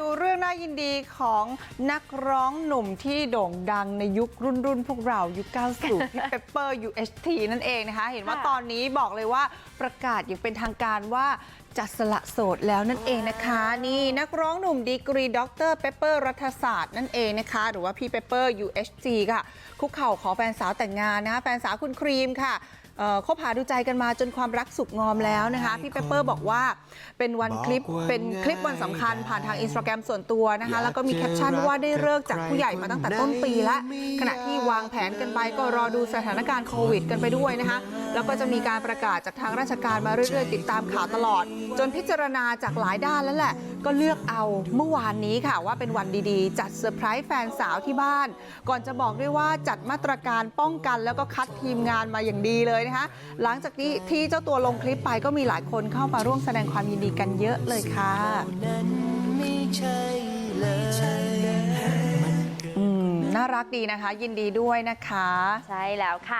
ดูเรื่องน่ายินดีของนักร้องหนุ่มที่โด่งดังในยุครุ่นรุ่นพวกเรายุค 90 พี่เปเปอร์ UHT นั่นเองนะคะ เห็นว่าตอนนี้บอกเลยว่าประกาศอย่างเป็นทางการว่าจะสละโสดแล้วนั่นเองนะคะ นี่นักร้องหนุ่มดีกรีด็อกเตอร์เปเปอร์รัฐศาสตร์นั่นเองนะคะ หรือว่าพี่เปเปอร์ UHT ค่ะคุกเข่าขอแฟนสาวแต่งงานนะคะแฟนสาวคุณครีมค่ะ คบหาดูใจกันมาจนความรักสุขงอมแล้วนะคะพี่เปเปอร์บอกว่าเป็นวันคลิปเป็นคลิปวันสำคัญผ่านทางอินสตาแกรมส่วนตัวนะคะแล้วก็มีแคปชั่นว่าได้เลิกจากผู้ใหญ่มาตั้งแต่ต้นปีแล้วขณะที่วางแผนกันไปก็รอดูสถานการณ์โควิดกันไปด้วยนะคะ แล้วก็จะมีการประกาศจากทางราชการมาเรื่อยๆ ติดตามข่าวตลอด จนพิจารณาจากหลายด้านแล้วแหละ ก็เลือกเอาเมื่อวานนี้ค่ะว่าเป็นวันดีๆ จัดเซอร์ไพรส์แฟนสาวที่บ้าน ก่อนจะบอกด้วยว่าจัดมาตรการป้องกันแล้วก็คัดทีมงานมาอย่างดีเลยนะคะ หลังจากที่ที่เจ้าตัวลงคลิปไปก็มีหลายคนเข้ามาร่วมแสดงความยินดีกันเยอะเลยค่ะน่ารักดีนะคะ ยินดีด้วยนะคะ ใช่แล้วค่ะ